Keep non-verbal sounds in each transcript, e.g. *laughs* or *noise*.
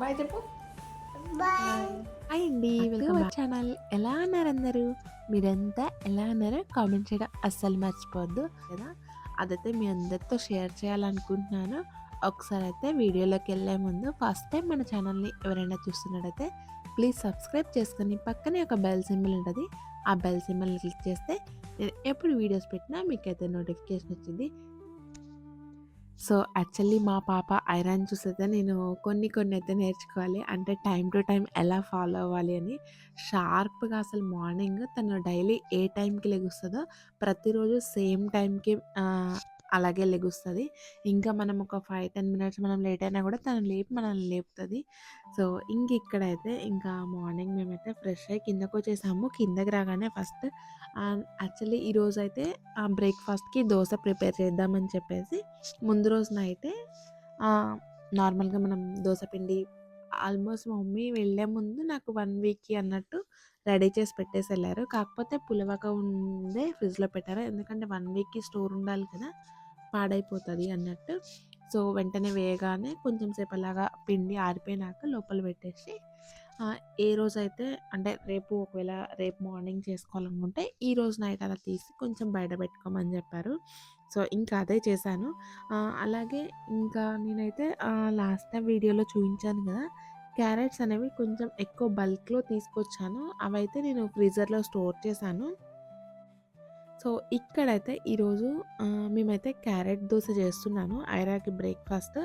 Bye చెప్పు. అండి welcome back. Channel. ఎలా ఉన్నారు అందరూ మీరంతా ఎలా ఉన్నారో కామెంట్ చేయడం అస్సలు మర్చిపోవద్దు కదా? అదైతే మీ అందరితో షేర్ చేయాలనుకుంటున్నాను. ఒకసారి అయితే వీడియోలోకి వెళ్ళే ముందు ఫస్ట్ టైం మన ఛానల్ని ఎవరైనా చూస్తున్నట్టయితే ప్లీజ్ సబ్స్క్రైబ్ చేసుకొని పక్కనే ఒక బెల్ సింబల్ ఉంటుంది. ఆ బెల్ సింబల్ని క్లిక్ చేస్తే నేను ఎప్పుడు వీడియోస్ పెట్టినా మీకైతే నోటిఫికేషన్ వచ్చింది. సో యాక్చువల్లీ మా పాప ఐరన్ చూసైతే నేను కొన్ని కొన్ని అయితే నేర్చుకోవాలి. అంటే టైం టు టైం ఎలా ఫాలో అవ్వాలి అని షార్ప్గా అసలు మార్నింగ్ తను డైలీ ఏ టైంకి లెగుస్తుందో ప్రతిరోజు సేమ్ టైంకి అలాగే లెగుస్తుంది. ఇంకా మనం ఒక ఫైవ్ టెన్ మినిట్స్ మనం లేట్ అయినా కూడా తను లేపి మనల్ని లేపుతుంది. సో ఇంక ఇక్కడైతే ఇంకా మార్నింగ్ మేమైతే ఫ్రెష్ అయ్యి కిందకు వచ్చేసాము. కిందకి రాగానే ఫస్ట్ యాక్చువల్లీ ఈరోజు అయితే బ్రేక్ఫాస్ట్కి దోశ ప్రిపేర్ చేద్దామని చెప్పేసి ముందు రోజునైతే నార్మల్గా మనం దోశ పిండి ఆల్మోస్ట్ మా మమ్మీ వెళ్ళే ముందు నాకు వన్ వీక్కి అన్నట్టు రెడీ చేసి పెట్టేసి వెళ్ళారు. కాకపోతే పులవక ఉందే ఫ్రిడ్జ్లో పెట్టారు. ఎందుకంటే వన్ వీక్కి స్టోర్ ఉండాలి కదా. పాడైపోతుంది అన్నట్టు. సో వెంటనే వేయగానే కొంచెం సేపు అలాగా పిండి ఆరిపోయినాక లోపల పెట్టేసి ఏ రోజైతే అంటే రేపు ఒకవేళ రేపు మార్నింగ్ చేసుకోవాలనుకుంటే ఈ రోజు నైట్ అలా తీసి కొంచెం బయట పెట్టుకోమని చెప్పారు. సో ఇంకా అదే చేశాను. అలాగే ఇంకా నేనైతే లాస్ట్ టైం వీడియోలో చూపించాను కదా క్యారెట్స్ అనేవి కొంచెం ఎక్కువ బల్క్లో తీసుకొచ్చాను. అవైతే నేను ఫ్రీజర్లో స్టోర్ చేశాను. సో ఇక్కడైతే ఈరోజు మేమైతే క్యారెట్ దోశ చేస్తున్నాను ఐరాకి బ్రేక్ఫాస్ట్.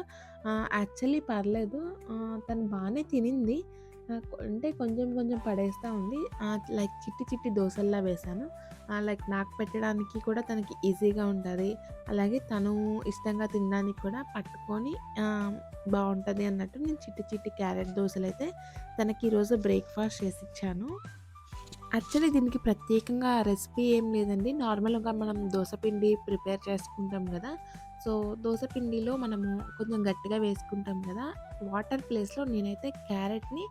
యాక్చువల్లీ పర్లేదు. తను బాగానే తినింది. అంటే కొంచెం కొంచెం పడేస్తూ ఉంది. లైక్ చిట్టి చిట్టి దోశల్లా వేశాను లైక్ నాకు పెట్టడానికి కూడా తనకి ఈజీగా ఉంటుంది. అలాగే తను ఇష్టంగా తినడానికి కూడా పట్టుకొని బాగుంటుంది అన్నట్టు నేను చిట్టి చిట్టి క్యారెట్ దోశలు అయితే తనకి ఈరోజు బ్రేక్ఫాస్ట్ చేసి ఇచ్చాను యాక్చువల్లీ దీనికి ప్రత్యేకంగా రెసిపీ ఏం లేదండి. నార్మల్గా మనం దోసపిండి ప్రిపేర్ చేసుకుంటాం కదా. సో దోసపిండిలో మనము కొంచెం గట్టిగా వేసుకుంటాం కదా. వాటర్ ప్లేస్లో నేనైతే క్యారెట్ని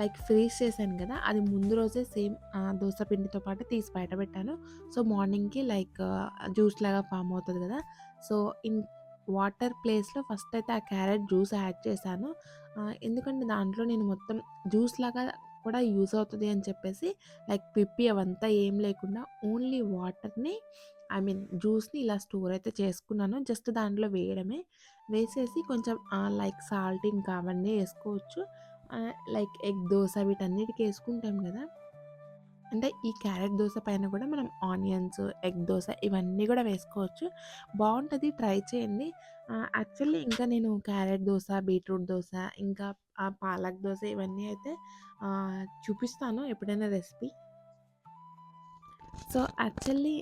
లైక్ ఫ్రీజ్ చేశాను కదా. అది ముందు రోజే సేమ్ దోసపిండితో పాటు తీసి బయట పెట్టాను. సో మార్నింగ్కి లైక్ జ్యూస్ లాగా ఫామ్ అవుతుంది కదా. సో ఇన్ వాటర్ ప్లేస్లో ఫస్ట్ అయితే ఆ క్యారెట్ జ్యూస్ యాడ్ చేశాను. ఎందుకంటే దాంట్లో నేను మొత్తం జ్యూస్ లాగా కూడా యూజ్ అవుతుంది అని చెప్పేసి లైక్ పిప్పి అవంతా ఏం లేకుండా ఓన్లీ వాటర్ని ఐ మీన్ జ్యూస్ని ఇలా స్టోర్ అయితే చేసుకున్నాను. జస్ట్ దాంట్లో వేయడమే. వేసేసి కొంచెం లైక్ సాల్ట్ ఇంకా అవన్నీ వేసుకోవచ్చు లైక్ ఎగ్ దోశ వీటన్నిటికి వేసుకుంటాం కదా. అంటే ఈ క్యారెట్ దోశ పైన కూడా మనం ఆనియన్స్ ఎగ్ దోశ ఇవన్నీ కూడా వేసుకోవచ్చు. బాగుంటుంది. ట్రై చేయండి. యాక్చువల్లీ ఇంకా నేను క్యారెట్ దోశ బీట్రూట్ దోశ ఇంకా ఆ పాలక్ దోశ ఇవన్నీ అయితే చూపిస్తాను ఎప్పుడైనా రెసిపీ. సో యాక్చువల్లీ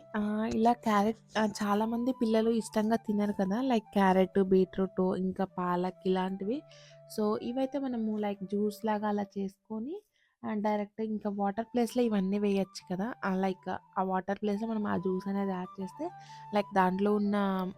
ఇలా క్యారెట్ చాలామంది పిల్లలు ఇష్టంగా తినరు కదా లైక్ క్యారెట్ బీట్రూట్ ఇంకా పాలక్ ఇలాంటివి. సో ఇవైతే మనము లైక్ జ్యూస్ లాగా అలా చేసుకొని డైరెక్ట్ ఇంకా వాటర్ ప్లేస్లో ఇవన్నీ వేయచ్చు కదా! లైక్ ఆ వాటర్ ప్లేస్లో మనం ఆ జ్యూస్ అనేది యాడ్ చేస్తే లైక్ దాంట్లో ఉన్న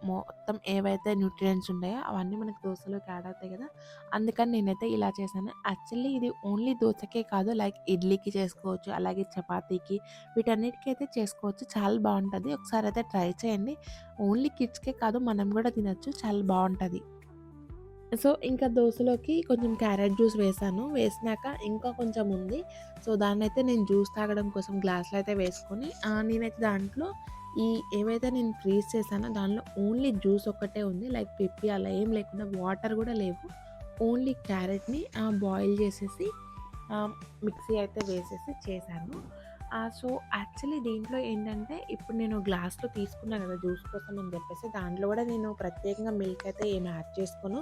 మొత్తం ఏవైతే న్యూట్రియంట్స్ ఉన్నాయో అవన్నీ మనకు దోశలోకి యాడ్ అవుతాయి కదా! అందుకని నేనైతే ఇలా చేశాను. యాక్చువల్లీ ఇది ఓన్లీ దోశకే కాదు లైక్ ఇడ్లీకి చేసుకోవచ్చు అలాగే చపాతీకి వీటన్నిటికీ అయితే చేసుకోవచ్చు. చాలా బాగుంటుంది ఒకసారి అయితే ట్రై చేయండి. ఓన్లీ కిడ్స్కే కాదు మనం కూడా తినచ్చు. చాలా బాగుంటుంది సో ఇంకా దోశలోకి కొంచెం క్యారెట్ జ్యూస్ వేసాను. వేసినాక ఇంకా కొంచెం ఉంది. సో దాన్ని అయితే నేను జ్యూస్ తాగడం కోసం గ్లాస్లో అయితే వేసుకొని నేనైతే దాంట్లో ఈ ఏవైతే నేను ఫ్రీజ్ చేశానో దానిలో ఓన్లీ జ్యూస్ ఒక్కటే ఉంది. లైక్ పిప్పి అలా ఏం లేకుండా వాటర్ కూడా లేవు. ఓన్లీ క్యారెట్ని బాయిల్ చేసేసి మిక్సీ అయితే వేసేసి చేశాను. సో యాక్చువల్లీ దీంట్లో ఏంటంటే ఇప్పుడు నేను గ్లాస్లో తీసుకున్నాను కదా జ్యూస్ కోసం అని చెప్పేసి దాంట్లో కూడా నేను ప్రత్యేకంగా మిల్క్ అయితే ఏమి యాడ్ చేసుకోను.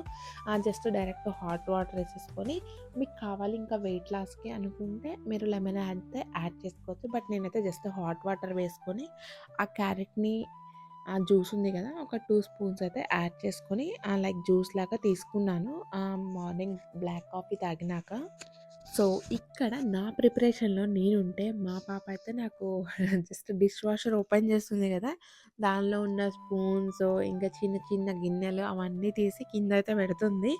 జస్ట్ డైరెక్ట్ హాట్ వాటర్ వేసేసుకొని మీకు కావాలి ఇంకా వెయిట్ లాస్కి అనుకుంటే మీరు లెమన్ అయితే యాడ్ చేసుకోవచ్చు. బట్ నేనైతే జస్ట్ హాట్ వాటర్ వేసుకొని ఆ క్యారెట్ని ఆ జ్యూస్ ఉంది కదా ఒక టూ స్పూన్స్ అయితే యాడ్ చేసుకొని లైక్ జ్యూస్ లాగా తీసుకున్నాను. మార్నింగ్ బ్లాక్ కాఫీ తాగినాక. సో ఇక్కడ నా ప్రిపరేషన్‌లో నేనుంటే, మా పాప అయితే నాకు *laughs* జస్ట్ డిష్ వాషర్ ఓపెన్ చేస్తుంది కదా దానిలో ఉన్న స్పూన్స్, ఇంకా చిన్న చిన్న గిన్నెలు అవన్నీ తీసి కింద అయితే పెడుతుంది.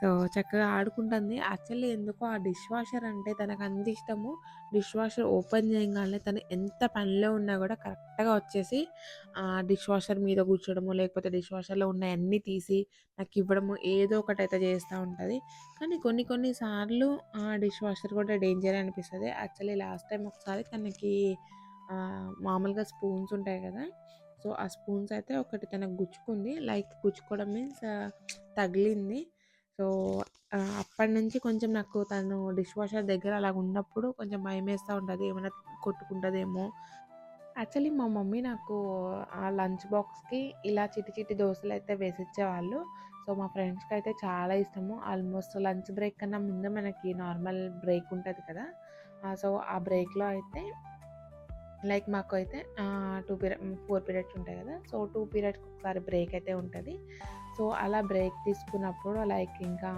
సో, చక్కగా ఆడుకుంటుంది. యాక్చువల్లీ ఎందుకో ఆ డిష్ వాషర్ అంటే తనకు అంత ఇష్టము. డిష్ వాషర్ ఓపెన్ చేయగానే తను ఎంత పనిలో ఉన్నా కూడా కరెక్ట్‌గా వచ్చేసి ఆ డిష్ వాషర్ మీద కూర్చోడము లేకపోతే డిష్ వాషర్‌లో ఉన్నయన్నీ తీసి నాకు ఇవ్వడము ఏదో ఒకటి అయితే చేస్తూ ఉంటుంది కానీ కొన్ని కొన్ని సార్లు ఆ డిష్ వాషర్ కూడా డేంజర్ అనిపిస్తుంది యాక్చువల్లీ లాస్ట్ టైం ఒకసారి తనకి మామూలుగా స్పూన్స్ ఉంటాయి కదా సో, ఆ స్పూన్స్ అయితే ఒకటి తనకు గుచ్చుకుంది. లైక్ గుచ్చుకోవడం మీన్స్ తగిలింది. సో, అప్పటి అప్పటినుంచి కొంచెం నాకు తను డిష్ వాషర్ దగ్గర అలాగున్నప్పుడు కొంచెం భయమేస్తూ ఉంటుంది ఏమైనా కొట్టుకుంటుందేమో యాక్చువల్లీ మా మమ్మీ నాకు ఆ లంచ్ బాక్స్‌కి ఇలా చిటి చిటి దోశలు అయితే వేసిచ్చేవాళ్ళు. సో, మా ఫ్రెండ్స్కి అయితే చాలా ఇష్టము. ఆల్మోస్ట్ లంచ్ బ్రేక్ కన్నా ముందే మనకి నార్మల్ బ్రేక్ ఉంటుంది కదా! సో, ఆ బ్రేక్‌లో అయితే లైక్ మాకు అయితే టూ పీరియడ్ ఫోర్ పీరియడ్స్ ఉంటాయి కదా! సో, టూ పీరియడ్స్‌కి ఒకసారి బ్రేక్ అయితే ఉంటుంది సో, అలా బ్రేక్ తీసుకున్నప్పుడు లైక్ ఇంకా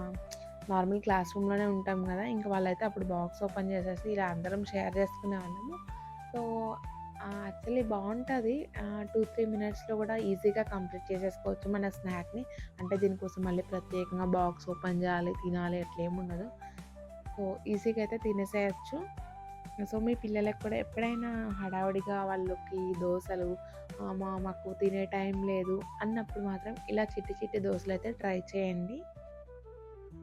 నార్మల్ క్లాస్ రూమ్‌లోనే ఉంటాం కదా ఇంకా వాళ్ళైతే అప్పుడు బాక్స్ ఓపెన్ చేసేసి ఇలా అందరం షేర్ చేసుకునే వాళ్ళము సో, యాక్చువల్లీ బాగుంటుంది టూ త్రీ మినిట్స్‌లో కూడా ఈజీగా కంప్లీట్ చేసేసుకోవచ్చు మన స్నాక్‌ని. అంటే దీనికోసం మళ్ళీ ప్రత్యేకంగా బాక్స్ ఓపెన్ చేయాలి, తినాలి అట్లేముండదు. సో, ఈజీగా అయితే తినేసేయొచ్చు. సో, మీ పిల్లలకు కూడా ఎప్పుడైనా హడావుడిగా వాళ్ళకి దోశలు మాకు తినే టైం లేదు అన్నప్పుడు మాత్రం ఇలా చిట్టి చిట్టి దోశలు అయితే ట్రై చేయండి.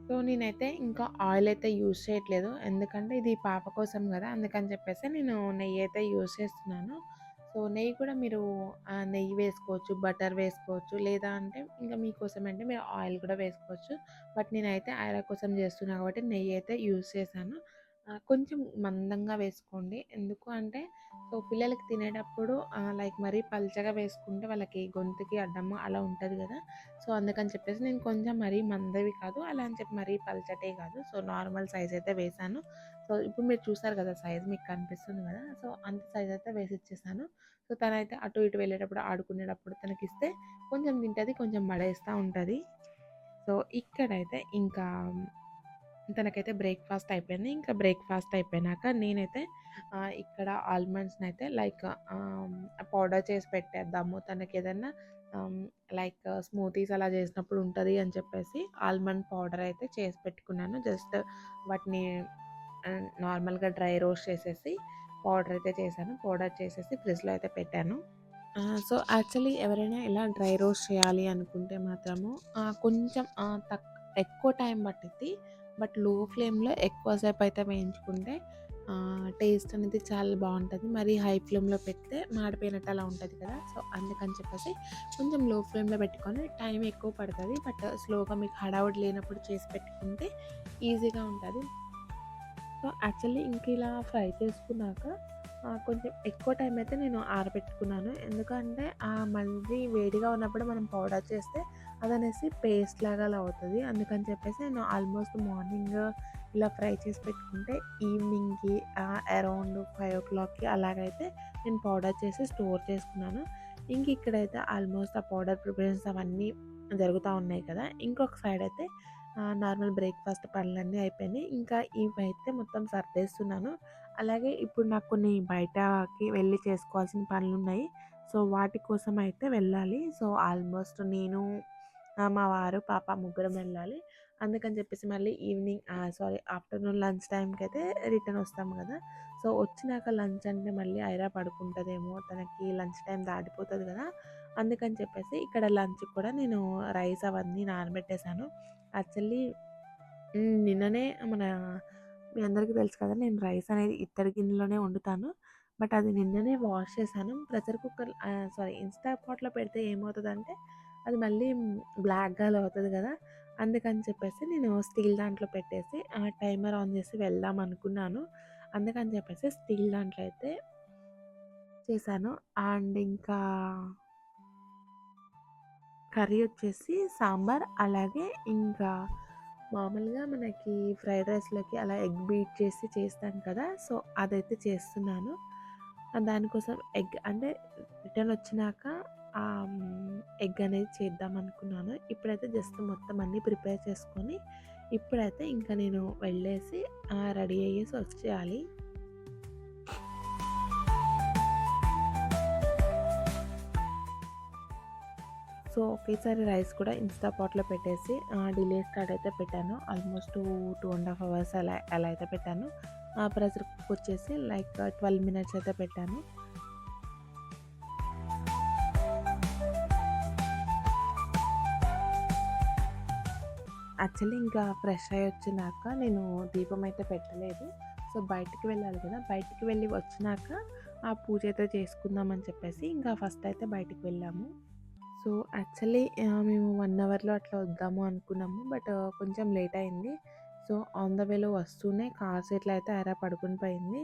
సో, నేనైతే ఇంకా ఆయిల్ అయితే యూజ్ చేయట్లేదు. ఎందుకంటే ఇది పాప కోసం కదా అందుకని చెప్పేసి నేను నెయ్యి అయితే యూజ్ చేస్తున్నాను. సో, నెయ్యి కూడా మీరు నెయ్యి వేసుకోవచ్చు, బటర్ వేసుకోవచ్చు. లేదా అంటే ఇంకా మీకోసం అంటే మీరు ఆయిల్ కూడా వేసుకోవచ్చు. బట్ నేనైతే ఆయిల కోసం చేస్తున్నాను కాబట్టి నెయ్యి అయితే యూజ్ చేశాను. కొంచెం మందంగా వేసుకోండి. ఎందుకు అంటే సో, పిల్లలకి తినేటప్పుడు లైక్ మరీ పల్చగా వేసుకుంటే వాళ్ళకి గొంతుకి అడ్డము అలా ఉంటుంది కదా సో, అందుకని చెప్పేసి నేను కొంచెం మరీ మందవి కాదు, అలా అని చెప్పి మరీ పల్చటే కాదు. సో, నార్మల్ సైజ్ అయితే వేశాను. సో, ఇప్పుడు మీరు చూసారు కదా! సైజ్ మీకు కనిపిస్తుంది కదా సో, అంత సైజ్ అయితే వేసి ఇచ్చేసాను సో, తనైతే అటు ఇటు వెళ్ళేటప్పుడు, ఆడుకునేటప్పుడు తనకిస్తే కొంచెం తింటుంది కొంచెం మడేస్తూ ఉంటుంది సో, ఇక్కడైతే ఇంకా తనకైతే బ్రేక్‌ఫాస్ట్ అయిపోయింది. ఇంకా బ్రేక్‌ఫాస్ట్ అయిపోయినాక నేనైతే ఇక్కడ ఆల్మండ్స్ని అయితే లైక్ పౌడర్ చేసి పెట్టేద్దాము. తనకి ఏదైనా లైక్ స్మూతీస్ అలా చేసినప్పుడు ఉంటుంది అని చెప్పేసి ఆల్మండ్ పౌడర్ అయితే చేసి పెట్టుకున్నాను. జస్ట్ వాటిని నార్మల్‌గా డ్రై రోస్ట్ చేసేసి పౌడర్ అయితే చేశాను. పౌడర్ చేసేసి ఫ్రిడ్జ్‌లో అయితే పెట్టాను. సో, యాక్చువల్లీ ఎవరైనా ఇలా డ్రై రోస్ట్ చేయాలి అనుకుంటే మాత్రము కొంచెం తక్కువ తక్ ఎక్కువ టైం పట్టింది బట్లో ఫ్లేమ్‌లో ఎక్కువ అయితే వేయించుకుంటే టేస్ట్ అనేది చాలా బాగుంటుంది. మరీ హై ఫ్లేమ్‌లో పెడితే మాడిపోయినట్టు అలా ఉంటుంది కదా! సో, అందుకని చెప్పేసి కొంచెం లో ఫ్లేమ్‌లో పెట్టుకొని టైం ఎక్కువ పడుతుంది. బట్ స్లోగా మీకు హడావుడి లేనప్పుడు చేసి పెట్టుకుంటే ఈజీగా ఉంటుంది. సో, యాక్చువల్లీ ఇంక ఇలా ఫ్రై చేసుకున్నాక కొంచెం ఎక్కువ టైం అయితే నేను ఆరబెట్టుకున్నాను. ఎందుకంటే ఆ మళ్ళీ వేడిగా ఉన్నప్పుడు మనం పౌడర్ చేస్తే అదనేసి పేస్ట్ లాగా అలా అవుతుంది అందుకని చెప్పేసి నేను ఆల్మోస్ట్ మార్నింగ్ ఇలా ఫ్రై చేసి పెట్టుకుంటే ఈవినింగ్‌కి ఆహ్, అరౌండ్ 5:00కి అలాగైతే నేను పౌడర్ చేసి స్టోర్ చేసుకున్నాను. ఇంక ఇక్కడైతే ఆల్మోస్ట్ ఆ పౌడర్ ప్రిపరేషన్స్ అవన్నీ జరుగుతూ ఉన్నాయి కదా! ఇంకొక సైడ్ అయితే నార్మల్ బ్రేక్‌ఫాస్ట్ పనులన్నీ అయిపోయినాయి. ఇంకా ఇవైతే మొత్తం సర్దేస్తున్నాను. అలాగే ఇప్పుడు నాకు కొన్ని బయటకి వెళ్ళి చేసుకోవాల్సిన పనులు ఉన్నాయి సో, వాటి కోసం అయితే వెళ్ళాలి. సో, ఆల్మోస్ట్ నేను మా వారు, పాప ముగ్గురం వెళ్ళాలి. అందుకని చెప్పేసి మళ్ళీ ఈవినింగ్ సారీ ఆఫ్టర్‌నూన్ లంచ్ టైంకి అయితే రిటర్న్ వస్తాము కదా సో, వచ్చినాక లంచ్ అంటే మళ్ళీ ఐరా పడుకుంటుందేమో తనకి లంచ్ టైం దాటిపోతుంది కదా అందుకని చెప్పేసి ఇక్కడ లంచ్‌కి కూడా నేను రైస్ అవన్నీ నానబెట్టేసాను. యాక్చువల్లీ నిన్ననే మన మీ అందరికీ తెలుసు కదా! నేను రైస్ అనేది ఇత్తడి గిన్నెలోనే వండుతాను. బట్ అది నిన్ననే వాష్ చేశాను. ప్రెషర్ కుక్కర్ సారీ ఇన్‌స్టా పాట్‌లో పెడితే ఏమవుతుందంటే అది మళ్ళీ బ్లాక్‌గా అలా కదా అందుకని చెప్పేసి నేను స్టీల్ దాంట్లో పెట్టేసి ఆ టైమర్ ఆన్ చేసి వెళ్దాం అనుకున్నాను. అందుకని చెప్పేసి స్టీల్ దాంట్లో అయితే చేశాను. అండ్ ఇంకా కర్రీ వచ్చేసి సాంబార్ అలాగే ఇంకా మామూలుగా మనకి ఫ్రైడ్ రైస్‌లోకి అలా ఎగ్ బీట్ చేసి చేస్తాం కదా! సో, అదైతే చేస్తున్నాను. దానికోసం ఎగ్ అంటే రిటర్న్ వచ్చినాక ఆ ఎగ్ అనేది చేద్దాం అనుకున్నాను. ఇప్పుడైతే జస్ట్ మొత్తం అన్నీ ప్రిపేర్ చేసుకొని ఇప్పుడైతే ఇంకా నేను వెళ్ళేసి రెడీ అయ్యేసి వచ్చేయాలి. సో, ఒకేసారి రైస్ కూడా ఇన్స్టా పాట్లో పెట్టేసి డిలే స్టార్ట్ అయితే పెట్టాను. Almost two two and half hours అలా అలా అయితే పెట్టాను. ప్రెషర్ కుక్ వచ్చేసి లైక్ ట్వెల్వ్ మినిట్స్ అయితే పెట్టాను. యాక్చువల్లీ ఇంకా ఫ్రెష్ అయ్యి వచ్చినాక నేను దీపం అయితే పెట్టలేదు. సో బయటికి వెళ్ళాలి కదా బయటికి వెళ్ళి వచ్చినాక ఆ పూజ అయితే చేసుకుందామని చెప్పేసి ఇంకా ఫస్ట్ అయితే బయటికి వెళ్ళాము. సో యాక్చువల్లీ మేము వన్ అవర్లో అట్లా వద్దాము అనుకున్నాము. బట్ కొంచెం లేట్ అయింది. సో ఆన్ ద వేలో వస్తూనే కార్స్ ఎట్లా అయితే అరా పడుకుని పోయింది.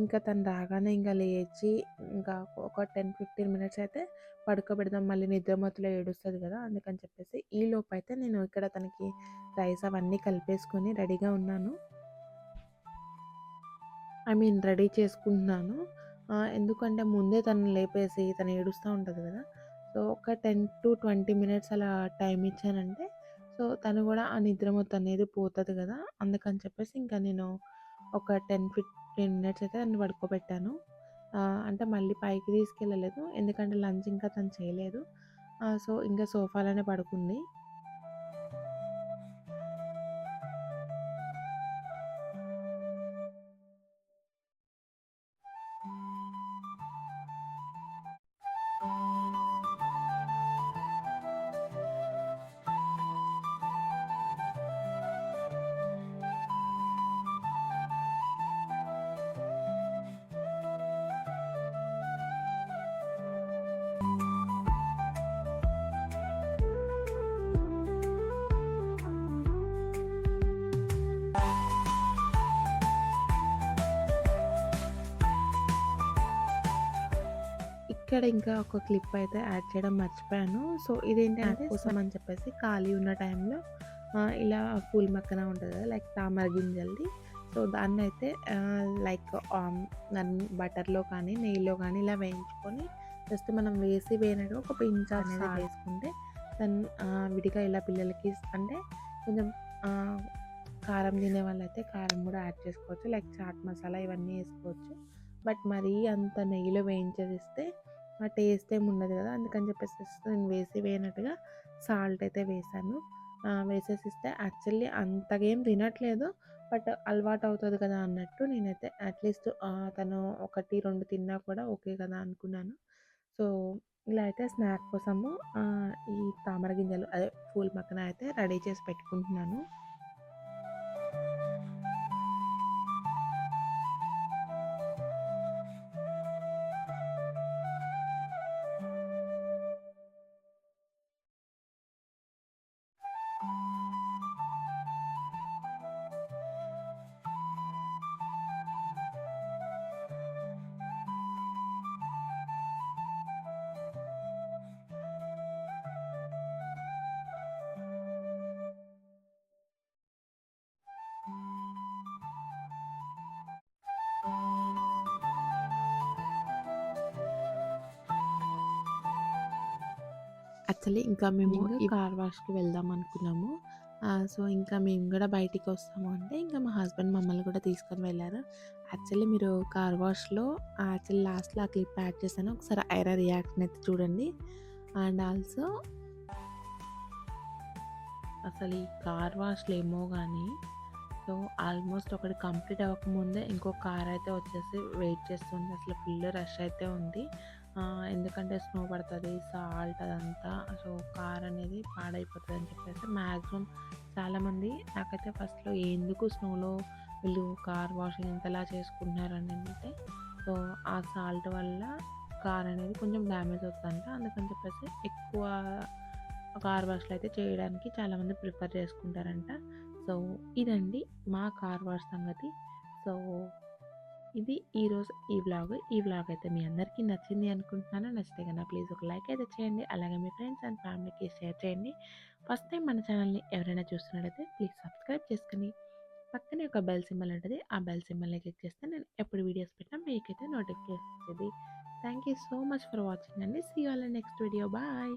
ఇంకా తను రాగానే ఇంకా లేచి ఇంకా ఒక టెన్ ఫిఫ్టీన్ మినిట్స్ అయితే పడుకోబెడదాం. మళ్ళీ నిద్రమత్తులో ఏడుస్తుంది కదా అందుకని చెప్పేసి ఈ లోపు అయితే నేను ఇక్కడ తనకి రైస్ అవన్నీ కలిపేసుకొని రెడీగా ఉన్నాను. ఐ మీన్ రెడీ చేసుకుంటున్నాను. ఎందుకంటే ముందే తను లేపేసి తను ఏడుస్తూ ఉంటుంది కదా సో ఒక టెన్ టు ట్వంటీ మినిట్స్ అలా టైం ఇచ్చానంటే సో తను కూడా ఆ నిద్ర మొత్తం అనేది పోతుంది కదా అందుకని చెప్పేసి ఇంకా నేను ఒక టెన్ ఫిఫ్టీన్ మినిట్స్ అయితే తను పడుకోబెట్టాను. అంటే మళ్ళీ పైకి తీసుకెళ్ళలేదు ఎందుకంటే లంచ్ ఇంకా తను చేయలేదు. సో ఇంకా సోఫాలోనే పడుకుంది. ఇక్కడ ఇంకా ఒక క్లిప్ అయితే యాడ్ చేయడం మర్చిపోయాను. సో ఇదేంటంటే కోసం అని చెప్పేసి ఖాళీ ఉన్న టైంలో ఇలా పూల మక్కన ఉంటుంది కదా లైక్ తామర గింజలది. సో దాన్ని అయితే లైక్ బటర్లో కానీ నెయ్యిలో కానీ ఇలా వేయించుకొని జస్ట్ మనం వేసి వేయనట్టు ఒక పించ్ అనేది వేసుకుంటే దాన్ని విడిగా ఇలా పిల్లలకి అంటే కొంచెం కారం తినే వాళ్ళైతే కారం కూడా యాడ్ చేసుకోవచ్చు. లైక్ చాట్ మసాలా ఇవన్నీ వేసుకోవచ్చు. బట్ మరీ అంత నెయ్యిలో వేయించేదిస్తే ఆ టేస్ట్ ఏమి ఉండదు కదా అందుకని చెప్పేసి నేను వేసి వేయనట్టుగా సాల్ట్ అయితే వేసాను. వేసేసి ఇస్తే యాక్చువల్లీ అంతగా ఏం తినట్లేదు బట్ అలవాటు అవుతుంది కదా అన్నట్టు నేనైతే అట్లీస్ట్ తను ఒకటి రెండు తిన్నా కూడా ఓకే కదా అనుకున్నాను. సో ఇలా అయితే స్నాక్ కోసము ఈ తామర గింజలు అదే పూల్ మక్కన అయితే రెడీ చేసి పెట్టుకుంటున్నాను. యాక్చువల్లీ ఇంకా మేము ఈ కార్ వాష్కి వెళ్దాం అనుకున్నాము. సో ఇంకా మేము కూడా బయటికి వస్తాము అంటే ఇంకా మా హస్బెండ్ మమ్మల్ని కూడా తీసుకొని వెళ్ళారు. యాక్చువల్లీ మీరు కార్ వాష్లో యాక్చువల్లీ లాస్ట్లో ఆ క్లిప్ యాడ్ చేశాను. ఒకసారి ఐరా రియాక్షన్ అయితే చూడండి. అండ్ ఆల్సో అసలు ఈ కార్ వాష్లు ఏమో కానీ సో ఆల్మోస్ట్ ఒకటి కంప్లీట్ అవ్వకముందే ఇంకో కార్ అయితే వచ్చేసి వెయిట్ చేస్తుంది. అసలు ఫుల్ రష్ అయితే ఉంది. ఎందుకంటే స్నో పడుతుంది సాల్ట్ అదంతా సో కార్ అనేది పాడైపోతుంది అని చెప్పేసి మ్యాక్సిమం చాలామంది నాకైతే ఫస్ట్లో ఎందుకు స్నోలో వీళ్ళు కార్ వాషింగ్ ఇంతలా చేసుకుంటున్నారు అని అంటే సో ఆ సాల్ట్ వల్ల కార్ అనేది కొంచెం డ్యామేజ్ అవుతుందంట. అందుకని చెప్పేసి ఎక్కువ కార్ వాష్లు అయితే చేయడానికి చాలామంది ప్రిఫర్ చేసుకుంటారంట. సో ఇదండి మా కార్ వాష్ సంగతి. సో ఇది ఈరోజు ఈ బ్లాగ్ ఈ వ్లాగ్ అయితే మీ అందరికీ నచ్చింది అనుకుంటున్నాను. నచ్చితే కన్నా ప్లీజ్ ఒక లైక్ అయితే చేయండి. అలాగే మీ ఫ్రెండ్స్ అండ్ ఫ్యామిలీకి షేర్ చేయండి. ఫస్ట్ టైం మన ఛానల్ని ఎవరైనా చూస్తున్నట్లయితే ప్లీజ్ సబ్స్క్రైబ్ చేసుకుని పక్కనే ఒక బెల్ సింబల్ ఉంటుంది. ఆ బెల్ సింబల్ని క్లిక్ చేస్తే నేను ఎప్పుడు వీడియోస్ పెట్టినా మీకైతే నోటిఫికేషన్ వచ్చేది thank you so much for watching అండి. See all next video bye